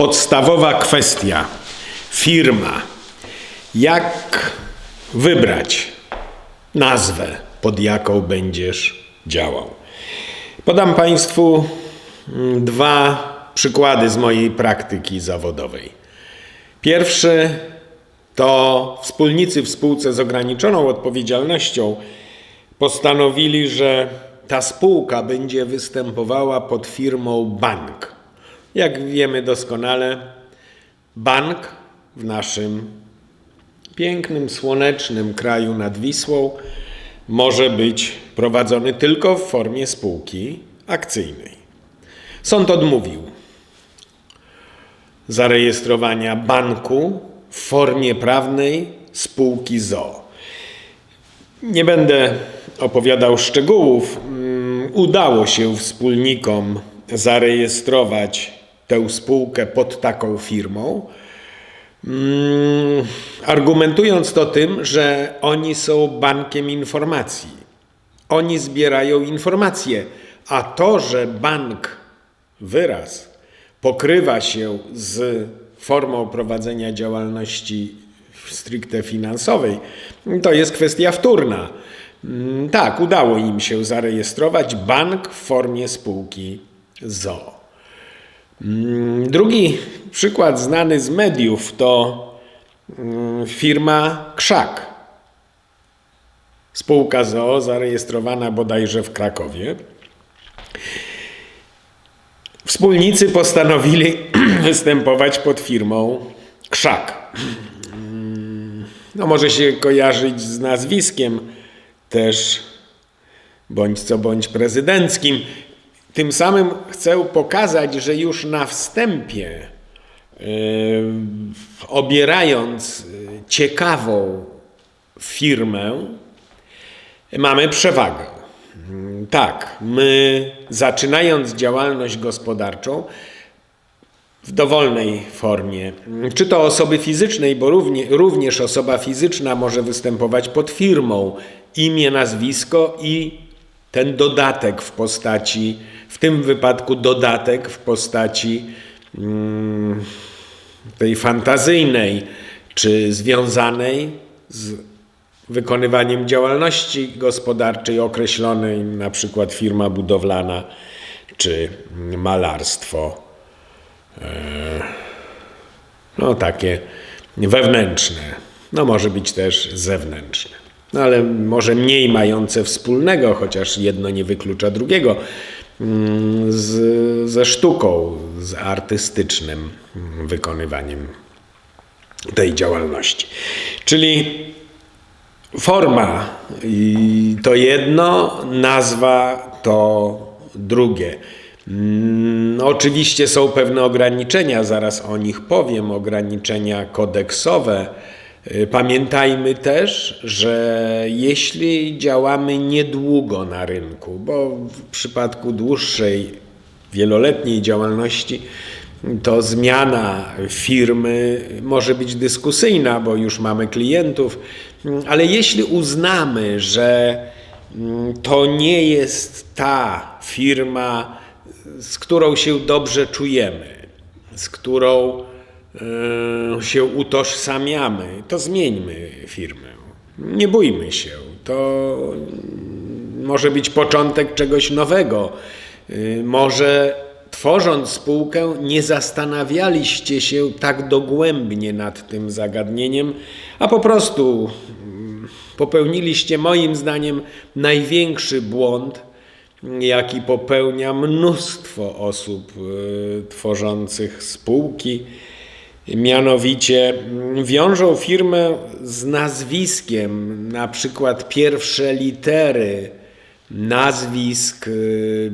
podstawowa kwestia. Firma. Jak wybrać nazwę, pod jaką będziesz działał? Podam Państwu mm, dwa przykłady z mojej praktyki zawodowej. Pierwszy to wspólnicy w spółce z ograniczoną odpowiedzialnością postanowili, że ta spółka będzie występowała pod firmą bank. Jak wiemy doskonale, bank w naszym pięknym, słonecznym kraju nad Wisłą może być prowadzony tylko w formie spółki akcyjnej. Sąd odmówił zarejestrowania banku w formie prawnej spółki ZO. Nie będę opowiadał szczegółów. Mm, Udało się wspólnikom zarejestrować tę spółkę pod taką firmą, mm, argumentując to tym, że oni są bankiem informacji. Oni zbierają informacje, a to, że bank wyraz pokrywa się z formą prowadzenia działalności stricte finansowej, to jest kwestia wtórna. Mm, Tak, udało im się zarejestrować bank w formie spółki ZO. Mm, Drugi przykład znany z mediów to mm, firma Krzak. Spółka ZO zarejestrowana bodajże w Krakowie. Wspólnicy postanowili występować pod firmą Krzak. No może się kojarzyć z nazwiskiem też bądź co bądź prezydenckim. Tym samym chcę pokazać, że już na wstępie, yy, obierając yy, ciekawą firmę, mamy przewagę. Mm, Tak, my zaczynając działalność gospodarczą w dowolnej formie, czy to osoby fizycznej, bo równie, również osoba fizyczna może występować pod firmą, imię, nazwisko i ten dodatek w postaci, w tym wypadku dodatek w postaci mm, tej fantazyjnej, czy związanej z wykonywaniem działalności gospodarczej określonej, na przykład firma budowlana czy malarstwo. E, No takie wewnętrzne, no może być też zewnętrzne. No ale może mniej mające wspólnego, chociaż jedno nie wyklucza drugiego, mm, z, ze sztuką, z artystycznym wykonywaniem tej działalności. Czyli Forma to jedno, nazwa to drugie. Mm, Oczywiście są pewne ograniczenia, zaraz o nich powiem, ograniczenia kodeksowe. Y, Pamiętajmy też, że jeśli działamy niedługo na rynku, bo w przypadku dłuższej, wieloletniej działalności, to zmiana firmy może być dyskusyjna, bo już mamy klientów, ale jeśli uznamy, że mm, to nie jest ta firma, z którą się dobrze czujemy, z którą się utożsamiamy, to zmieńmy firmę. Nie bójmy się. To może być początek czegoś nowego. Y, Może tworząc spółkę, nie zastanawialiście się tak dogłębnie nad tym zagadnieniem, a po prostu mm, popełniliście moim zdaniem największy błąd, jaki popełnia mnóstwo osób tworzących spółki. Mianowicie mm, wiążą firmę z nazwiskiem, na przykład pierwsze litery nazwisk, y,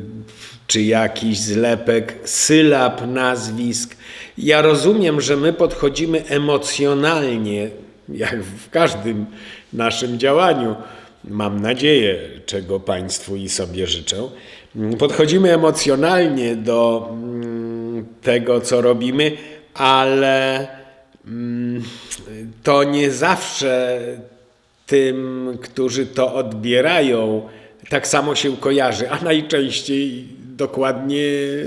czy jakiś zlepek sylab nazwisk. Ja rozumiem, że my podchodzimy emocjonalnie, jak w każdym naszym działaniu. Mam nadzieję, czego Państwu i sobie życzę. Podchodzimy emocjonalnie do mm, tego, co robimy, ale mm, to nie zawsze tym, którzy to odbierają, tak samo się kojarzy, a najczęściej dokładnie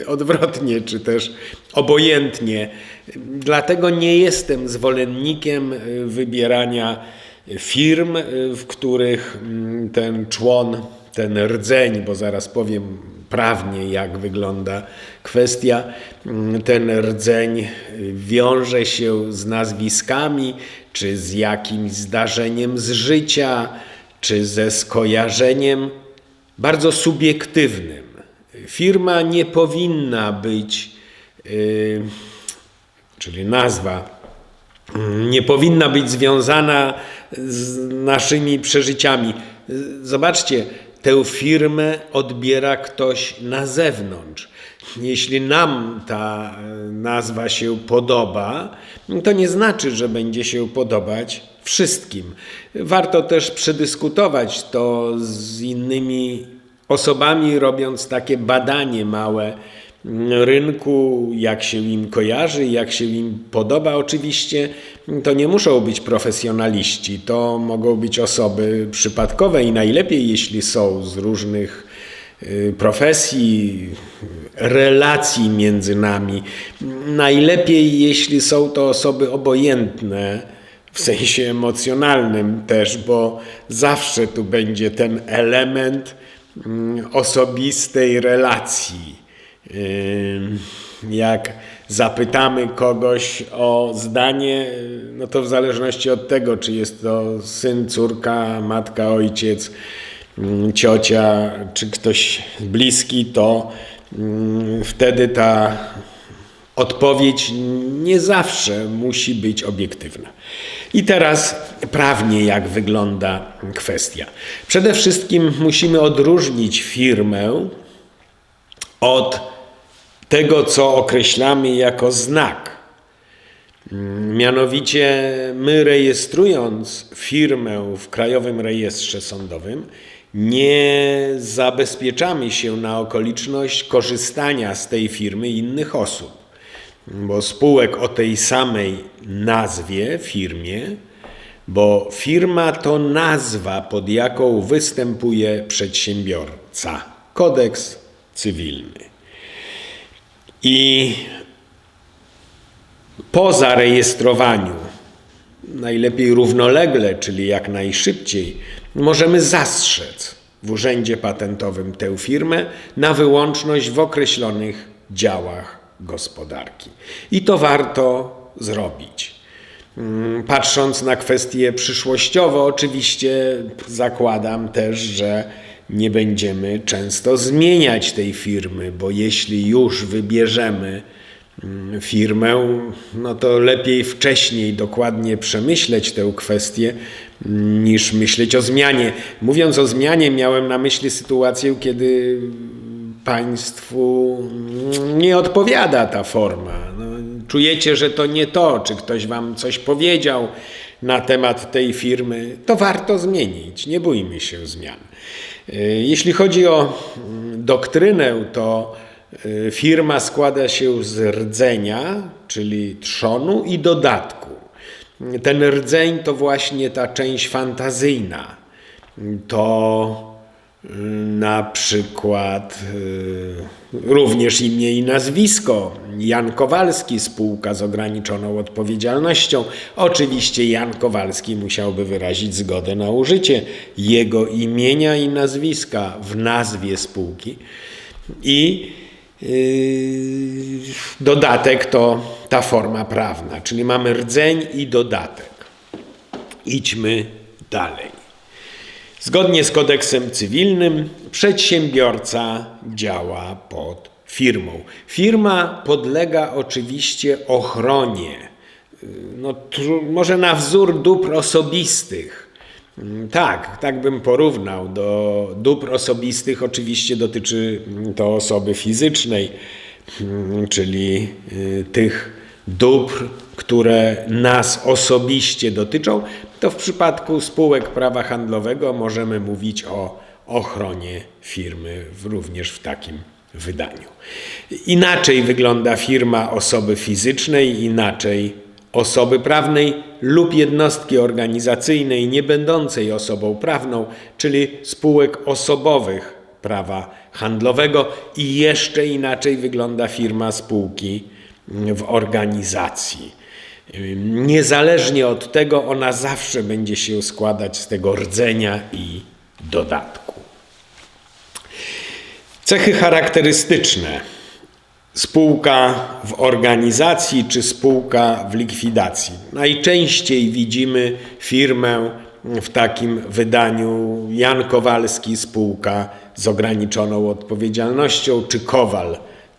odwrotnie, czy też obojętnie. Dlatego nie jestem zwolennikiem wybierania firm, w których mm, ten człon, ten rdzeń, bo zaraz powiem prawnie, jak wygląda kwestia, mm, ten rdzeń wiąże się z nazwiskami, czy z jakimś zdarzeniem z życia, czy ze skojarzeniem bardzo subiektywnym. Firma nie powinna być, yy, czyli nazwa, yy, nie powinna być związana z naszymi przeżyciami. Zobaczcie, tę firmę odbiera ktoś na zewnątrz. Jeśli nam ta nazwa się podoba, to nie znaczy, że będzie się podobać wszystkim. Warto też przedyskutować to z innymi osobami, robiąc takie badanie małe rynku, jak się im kojarzy, jak się im podoba. Oczywiście to nie muszą być profesjonaliści, to mogą być osoby przypadkowe i najlepiej, jeśli są z różnych y, profesji, relacji między nami. Najlepiej, jeśli są to osoby obojętne w sensie emocjonalnym też, bo zawsze tu będzie ten element mm, osobistej relacji. Jak zapytamy kogoś o zdanie, no to w zależności od tego, czy jest to syn, córka, matka, ojciec, ciocia, czy ktoś bliski, to wtedy ta odpowiedź nie zawsze musi być obiektywna. I teraz prawnie, jak wygląda kwestia. Przede wszystkim musimy odróżnić firmę od tego, co określamy jako znak. Mianowicie, my rejestrując firmę w Krajowym Rejestrze Sądowym, nie zabezpieczamy się na okoliczność korzystania z tej firmy innych osób bo spółek o tej samej nazwie, firmie, bo firma to nazwa, pod jaką występuje przedsiębiorca. Kodeks cywilny. I po zarejestrowaniu, najlepiej równolegle, czyli jak najszybciej, możemy zastrzec w Urzędzie Patentowym tę firmę na wyłączność w określonych działach gospodarki. I to warto zrobić. Mm, patrząc na kwestie przyszłościowe, oczywiście zakładam też, że nie będziemy często zmieniać tej firmy, bo jeśli już wybierzemy mm, firmę, no to lepiej wcześniej dokładnie przemyśleć tę kwestię, mm, niż myśleć o zmianie. Mówiąc o zmianie, miałem na myśli sytuację, kiedy Państwu nie odpowiada ta forma. No, czujecie, że to nie to, czy ktoś Wam coś powiedział na temat tej firmy, to warto zmienić. Nie bójmy się zmian. E, jeśli chodzi o mm, doktrynę, to e, firma składa się z rdzenia, czyli trzonu i dodatku. Ten rdzeń to właśnie ta część fantazyjna. To na przykład y, również imię i nazwisko. Jan Kowalski, spółka z ograniczoną odpowiedzialnością. Oczywiście Jan Kowalski musiałby wyrazić zgodę na użycie jego imienia i nazwiska w nazwie spółki. I yy, dodatek to ta forma prawna, czyli mamy rdzeń i dodatek. Idźmy dalej. Zgodnie z kodeksem cywilnym przedsiębiorca działa pod firmą. Firma podlega oczywiście ochronie, no, może na wzór dóbr osobistych. Tak, tak bym porównał. Do dóbr osobistych oczywiście dotyczy to osoby fizycznej, czyli y, tych dóbr, które nas osobiście dotyczą, to w przypadku spółek prawa handlowego możemy mówić o ochronie firmy również w takim wydaniu. Inaczej wygląda firma osoby fizycznej, inaczej osoby prawnej lub jednostki organizacyjnej nie będącej osobą prawną, czyli spółek osobowych prawa handlowego i jeszcze inaczej wygląda firma spółki w organizacji. Niezależnie od tego, ona zawsze będzie się składać z tego rdzenia i dodatku. Cechy charakterystyczne. Spółka w organizacji czy spółka w likwidacji. Najczęściej widzimy firmę w takim wydaniu Jan Kowalski, spółka z ograniczoną odpowiedzialnością, czy Kowal,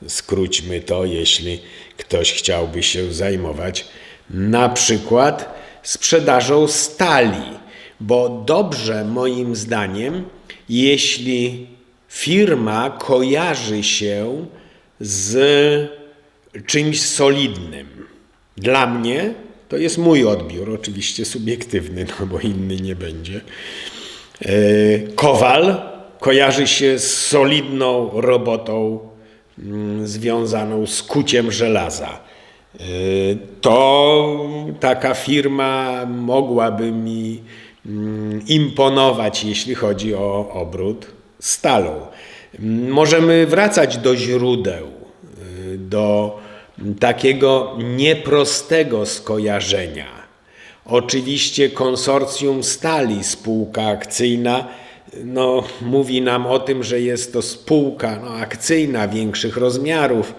skróćmy to, jeśli ktoś chciałby się zajmować na przykład sprzedażą stali, bo dobrze moim zdaniem, jeśli firma kojarzy się z czymś solidnym. Dla mnie to jest mój odbiór, oczywiście subiektywny, no bo inny nie będzie. E, kowal kojarzy się z solidną robotą mm, związaną z kuciem żelaza. To taka firma mogłaby mi mm, imponować, jeśli chodzi o obrót stalą. Możemy wracać do źródeł, y, do takiego nieprostego skojarzenia. Oczywiście konsorcjum stali, spółka akcyjna, no, mówi nam o tym, że jest to spółka no, akcyjna większych rozmiarów,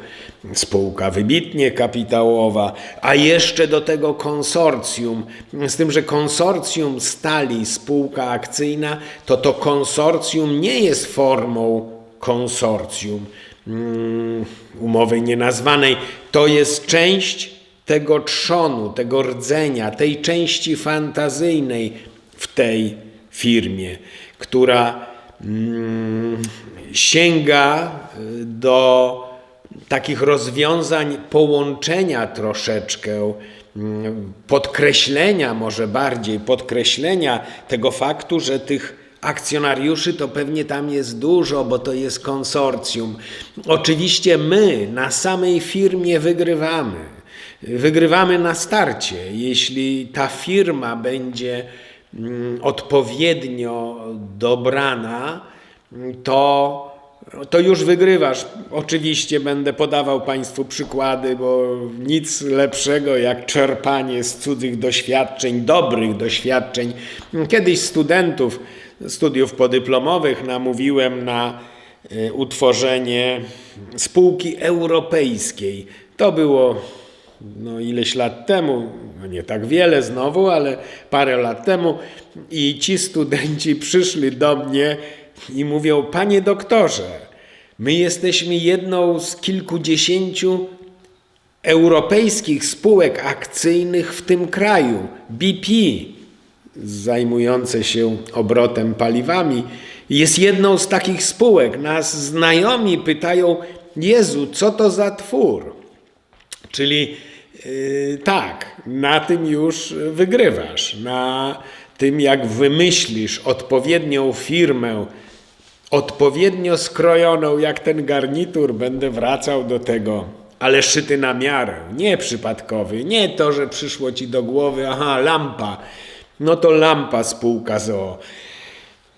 spółka wybitnie kapitałowa, a jeszcze do tego konsorcjum, z tym, że konsorcjum stali, spółka akcyjna, to to konsorcjum nie jest formą konsorcjum mm, umowy nienazwanej. To jest część tego trzonu, tego rdzenia, tej części fantazyjnej w tej firmie, która mm, sięga y, do takich rozwiązań połączenia troszeczkę, mm, podkreślenia może bardziej, podkreślenia tego faktu, że tych akcjonariuszy to pewnie tam jest dużo, bo to jest konsorcjum. Oczywiście my na samej firmie wygrywamy. Wygrywamy na starcie. Jeśli ta firma będzie odpowiednio dobrana, to to już wygrywasz. Oczywiście będę podawał Państwu przykłady, bo nic lepszego jak czerpanie z cudzych doświadczeń, dobrych doświadczeń. Kiedyś studentów studiów podyplomowych namówiłem na e, utworzenie spółki europejskiej. To było no, ileś lat temu, no nie tak wiele znowu, ale parę lat temu, i ci studenci przyszli do mnie i mówią: Panie doktorze, my jesteśmy jedną z kilkudziesięciu europejskich spółek akcyjnych w tym kraju, BP zajmujące się obrotem paliwami, jest jedną z takich spółek. Nas znajomi pytają: Jezu, co to za twór? Czyli tak, na tym już wygrywasz. Na tym, jak wymyślisz odpowiednią firmę, odpowiednio skrojoną, jak ten garnitur, będę wracał do tego, ale szyty na miarę, nie przypadkowy, nie to, że przyszło ci do głowy, aha, lampa no to lampa spółka ZOO.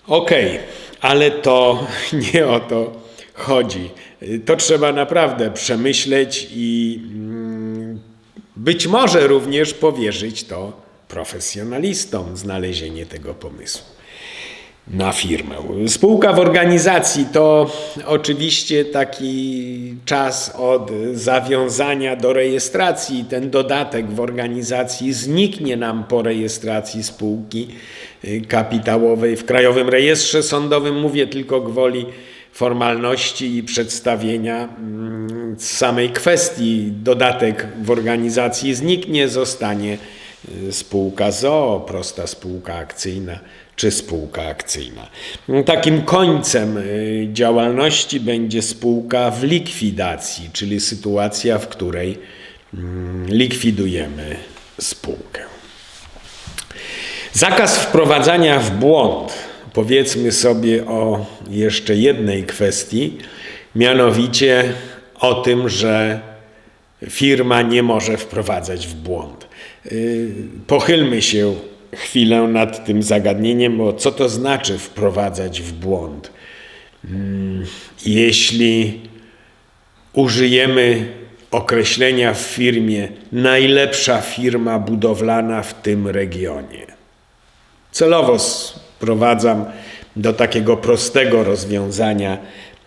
Okej, okay, ale to nie o to chodzi. To trzeba naprawdę przemyśleć i mm, być może również powierzyć to profesjonalistom, znalezienie tego pomysłu na firmę. Spółka w organizacji to oczywiście taki czas od zawiązania do rejestracji. Ten dodatek w organizacji zniknie nam po rejestracji spółki y, kapitałowej w Krajowym Rejestrze Sądowym. Mówię tylko gwoli formalności i przedstawienia mm, samej kwestii. Dodatek w organizacji zniknie, zostanie y, spółka ZOO, prosta spółka akcyjna czy spółka akcyjna. Takim końcem y, działalności będzie spółka w likwidacji, czyli sytuacja, w której mm, likwidujemy spółkę. Zakaz wprowadzania w błąd. Powiedzmy sobie o jeszcze jednej kwestii, mianowicie o tym, że firma nie może wprowadzać w błąd. Y, pochylmy się chwilę nad tym zagadnieniem, bo co to znaczy wprowadzać w błąd? mm, jeśli użyjemy określenia w firmie najlepsza firma budowlana w tym regionie. Celowo sprowadzam do takiego prostego rozwiązania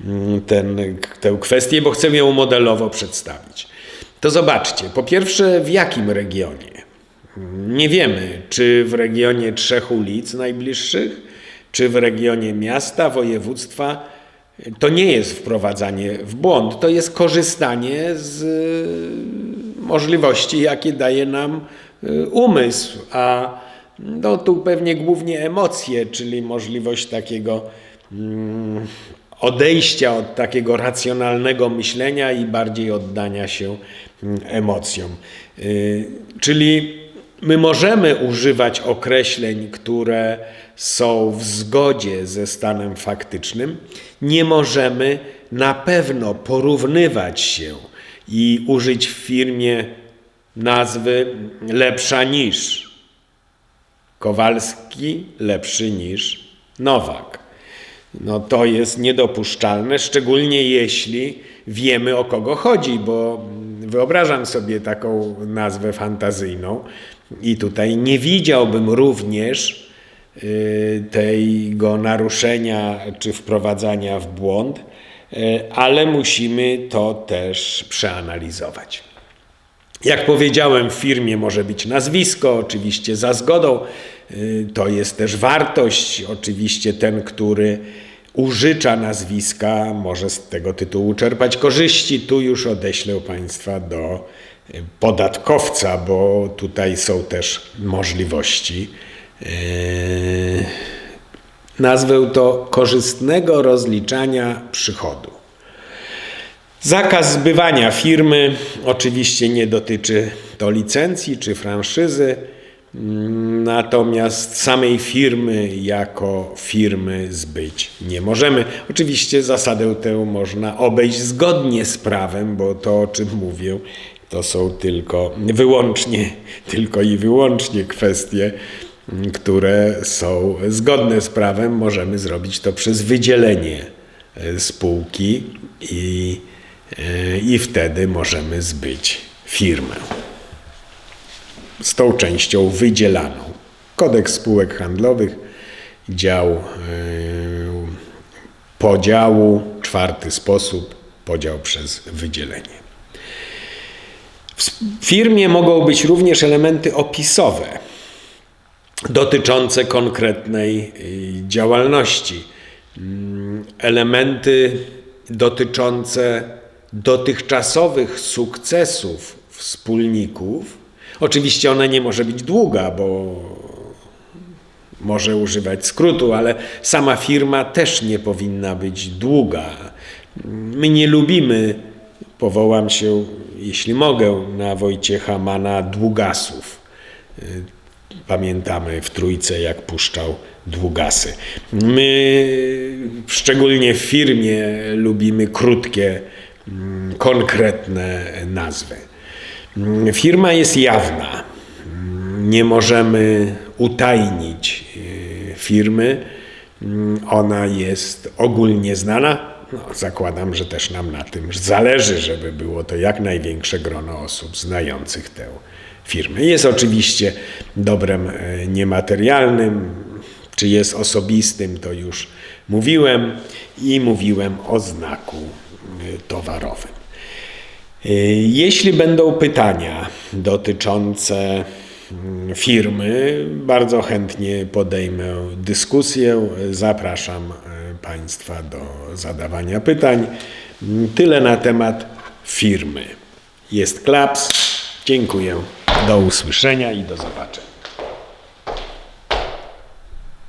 mm, ten, tę kwestię, bo chcę ją modelowo przedstawić. To zobaczcie, po pierwsze, w jakim regionie? Nie wiemy, czy w regionie trzech ulic najbliższych, czy w regionie miasta, województwa. To nie jest wprowadzanie w błąd, to jest korzystanie z y, możliwości, jakie daje nam y, umysł, a no tu pewnie głównie emocje, czyli możliwość takiego mm, odejścia od takiego racjonalnego myślenia i bardziej oddania się mm, emocjom. Y, czyli my możemy używać określeń, które są w zgodzie ze stanem faktycznym, nie możemy na pewno porównywać się i użyć w firmie nazwy lepsza niż. Kowalski lepszy niż Nowak. No to jest niedopuszczalne, szczególnie jeśli wiemy o kogo chodzi, bo wyobrażam sobie taką nazwę fantazyjną i tutaj nie widziałbym również y, tego naruszenia czy wprowadzania w błąd, y, ale musimy to też przeanalizować. Jak powiedziałem, w firmie może być nazwisko, oczywiście za zgodą. Y, to jest też wartość. Oczywiście ten, który użycza nazwiska, może z tego tytułu czerpać korzyści. Tu już odeślę Państwa do y, podatkowca, bo tutaj są też możliwości. Yy, nazwę to korzystnego rozliczania przychodu. Zakaz zbywania firmy oczywiście nie dotyczy to licencji czy franszyzy, natomiast samej firmy jako firmy zbyć nie możemy. Oczywiście zasadę tę można obejść zgodnie z prawem, bo to o czym mówię to są tylko wyłącznie, tylko i wyłącznie kwestie, które są zgodne z prawem. Możemy zrobić to przez wydzielenie spółki i i wtedy możemy zbyć firmę z tą częścią wydzielaną. Kodeks spółek handlowych, dział e, podziału, czwarty sposób, podział przez wydzielenie. W firmie mogą być również elementy opisowe dotyczące konkretnej e, działalności, mm, elementy dotyczące dotychczasowych sukcesów wspólników, oczywiście ona nie może być długa, bo może używać skrótu, ale sama firma też nie powinna być długa. My nie lubimy, powołam się, jeśli mogę, na Wojciecha Mana Długasów. Pamiętamy w Trójce, jak puszczał Długasy. My, szczególnie w firmie, lubimy krótkie Mm, konkretne nazwy. Firma jest jawna. Nie możemy utajnić y, firmy. Ona jest ogólnie znana. No, zakładam, że też nam na tym zależy, żeby było to jak największe grono osób znających tę firmę. Jest oczywiście dobrem e, niematerialnym, czy jest osobistym, to już mówiłem i mówiłem o znaku towarowym. Y, jeśli będą pytania dotyczące mm, firmy, bardzo chętnie podejmę dyskusję. Zapraszam y, Państwa do zadawania pytań. Tyle na temat firmy. Jest klaps. Dziękuję. Do usłyszenia i do zobaczenia.